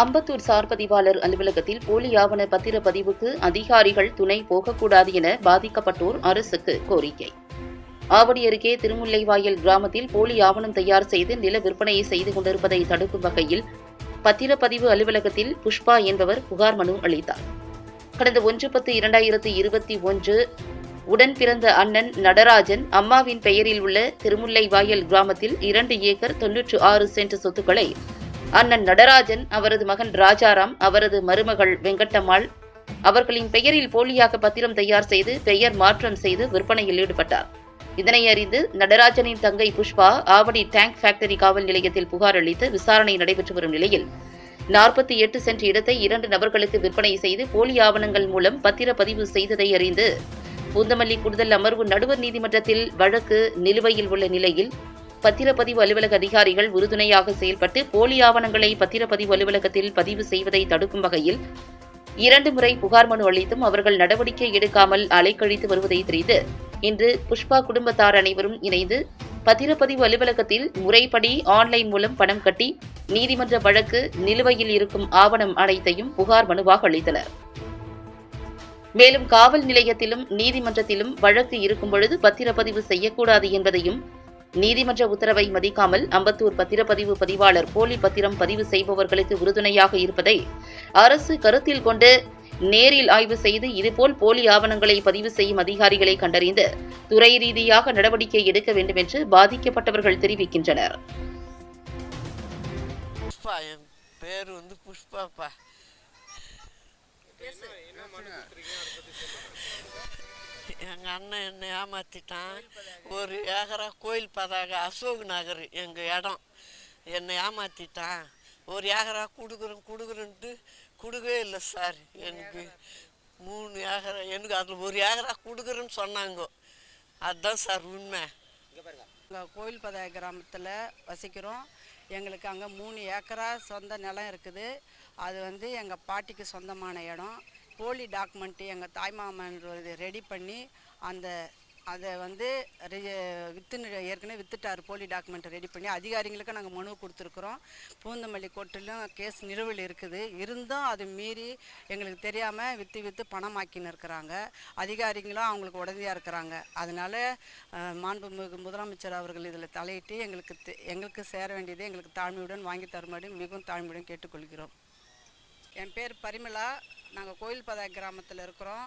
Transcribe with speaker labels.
Speaker 1: Ambattur sir பதிவாளர் அலுவலகத்தில் போலி ஆவண பத்திர பதிவுக்கு அதிகாரிகள் துணை போகக்கூடாது என பாதிக்கப்பட்டோர் அரசுக்கு கோரிக்கை. ஆவடி அருகே திருமுல்லைவாயல் கிராமத்தில் போலி ஆவணம் தயார் செய்து நில விற்பனையை செய்து கொண்டிருப்பதை தடுக்கும் வகையில் பத்திரப்பதிவு அலுவலகத்தில் புஷ்பா என்பவர் புகார் மனு அளித்தார். கடந்த ஒன்று பத்து இரண்டாயிரத்து இருபத்தி ஒன்று உடன் பிறந்த அண்ணன் நடராஜன் அம்மாவின் பெயரில் உள்ள திருமுல்லைவாயல் கிராமத்தில் இரண்டு ஏக்கர் தொன்னூற்று ஆறு சென்ட் சொத்துக்களை அண்ணன் நடராஜன் அவரது மகன் ராஜாராம் அவரது மருமகள் வெங்கட்டம்மாள் அவர்களின் பெயரில் போலியாக பத்திரம் தயார் செய்து பெயர் மாற்றம் செய்து விற்பனையில் ஈடுபட்டார். இதனை அறிந்து நடராஜனின் தங்கை புஷ்பா ஆவடி டேங்க் ஃபேக்டரி காவல் நிலையத்தில் புகார் அளித்து விசாரணை நடைபெற்று வரும் நிலையில் நாற்பத்தி எட்டு சென்ட் இடத்தை இரண்டு நபர்களுக்கு விற்பனை செய்து போலி ஆவணங்கள் மூலம் பத்திரப்பதிவு செய்ததை அறிந்து பூந்தமல்லி கூடுதல் அமர்வு நடுவர் நீதிமன்றத்தில் வழக்கு நிலுவையில் உள்ள நிலையில் பத்திரப்பதிவு அலுவலக அதிகாரிகள் உறுதுணையாக செயல்பட்டு போலி ஆவணங்களை பத்திரப்பதிவு அலுவலகத்தில் பதிவு செய்வதை தடுக்கும் வகையில் இரண்டு முறை புகார் மனு அளித்தும் அவர்கள் நடவடிக்கை எடுக்காமல் அலைக்கழித்து வருவதை தெரிந்து இன்று புஷ்பா குடும்பத்தார் அனைவரும் இணைந்து பத்திரப்பதிவு அலுவலகத்தில் முறைப்படி ஆன்லைன் மூலம் பணம் கட்டி நீதிமன்ற வழக்கு நிலுவையில் இருக்கும் ஆவணம் அனைத்தையும் புகார் மனுவாக அளித்தனர். மேலும் காவல் நிலையத்திலும் நீதிமன்றத்திலும் வழக்கு இருக்கும் பொழுது பத்திரப்பதிவு செய்யக்கூடாது என்பதையும் நீதிமன்ற உத்தரவை மதிக்காமல் அம்பத்தூர் பத்திரப்பதிவு பதிவாளர் போலி பத்திரம் பதிவு செய்பவர்களுக்கு உறுதுணையாக இருப்பதை அரசு கருத்தில் கொண்டு நேரில் ஆய்வு செய்து இதுபோல் போலி ஆவணங்களை பதிவு செய்யும் அதிகாரிகளை கண்டறிந்து துறை ரீதியாக நடவடிக்கை எடுக்க வேண்டும் என்று பாதிக்கப்பட்டவர்கள் தெரிவிக்கின்றனர்.
Speaker 2: புஷ்பா என் பேர் வந்து புஷ்பாப்பா. எங்கள் அண்ணன் என்னை ஏமாற்றிட்டான் ஒரு ஏக்கரா கோயில் பதாக அசோக் நகர் எங்கள் இடம். என்னை ஏமாற்றிட்டான் ஒரு ஏக்கரா கொடுக்குறேன் கொடுக்குறேன்ட்டு கொடுக்கவே இல்லை சார் எனக்கு. மூணு ஏக்கரா எனக்கு அதில் ஒரு ஏக்கரா கொடுக்குறேன்னு சொன்னாங்க. அதுதான் சார் உண்மை.
Speaker 3: கோயில் பதாய கிராமத்தில் வசிக்கிறோம். எங்களுக்கு அங்கே மூணு ஏக்கரா சொந்த நிலம் இருக்குது. அது வந்து எங்கள் பாட்டிக்கு சொந்தமான இடம். போலி டாக்குமெண்ட்டு எங்கள் தாய்மாமன் ரெடி பண்ணி அந்த அதை வந்து வித்துன்னு ஏற்கனவே வித்துட்டார் போலி டாக்குமெண்ட்டை ரெடி பண்ணி. அதிகாரிங்களுக்கு நாங்கள் மனு கொடுத்துருக்குறோம். பூந்தமல்லி கோர்ட்டிலும் கேஸ் நிலுவையில் இருக்குது. இருந்தும் அது மீறி எங்களுக்கு தெரியாமல் விற்று விற்று பணமாக்கின்னு இருக்கிறாங்க. அதிகாரிங்களும் அவங்களுக்கு உடந்தையாக இருக்கிறாங்க. அதனால் மாண்புமிகு முதலமைச்சர் அவர்கள் இதில் தலையிட்டு எங்களுக்கு தெ- எங்களுக்கு சேர வேண்டியது எங்களுக்கு தாழ்மையுடன் வாங்கி தருமாறு மிகவும் தாழ்மையுடன் கேட்டுக்கொள்கிறோம். என் பேர் பரிமளா. நாங்கள் கோயில்பதா கிராமத்தில் இருக்கிறோம்.